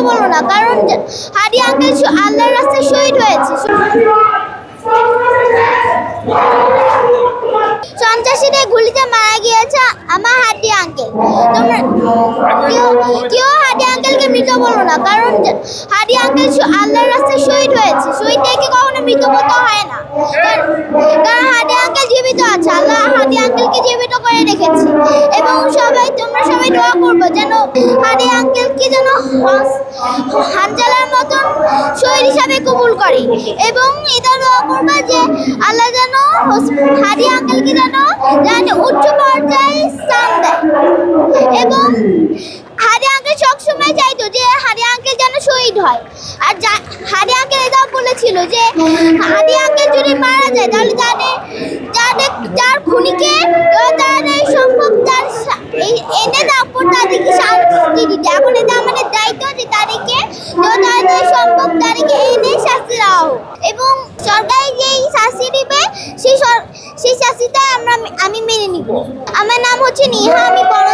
বলো না, কারণ যে- আঙ্কেল আল্লাহর রাস্তায় শহীদ হয়েছে। সন্ত্রাসীদের গুলিতে মারা গিয়েছে আমার আঙ্কেল। তোমরা কেউ আঙ্কেলকে মৃত বলো না, কারণ যে- আঙ্কেল আল্লাহর রাস্তায় শহীদ হয়েছে। কখনো মৃত হয় না। কারণ কারণ আঙ্কেল জীবিত আছে। আল্লাহ হাদি আঙ্কেলকে জীবিত করে রেখেছে। এবং সবাই তোমরা সবাই দোয়া করব যেন হাদি আঙ্কেলকে যেন হানজালার মতন শহীদ হিসাবে কবুল করে। এবং এটা দোয়া করবে যে আল্লাহ যেন হাদি আঙ্কেলকে যেন যেন উচ্চ পর্যায়ে স্থান দেয়। এবং হাদি আঙ্কেল সবসময় চাইতো যে হাদি আঙ্কেল যেন শহীদ হয়। আর হাদি আঙ্কেল এটাও বলেছিল যে হাদি আঙ্কেল যদি মারা যায়, তাহলে তাদের যার খুনিকে তাদের সম্ভব তার সা- এই- এনে তারপর তাদেরকে শাস্তি দিতে এখন এটা আমাদের দায়িত্ব যে তাদেরকে সম্ভব তাদেরকে এনে শাস্তি দেওয়া হোক এবং সরকার যেই শাস্তি দিবে, সেই সেই শাস্তিটা আমরা আমি মেনে নিব। আমার নাম হচ্ছে নিহা, আমি বড়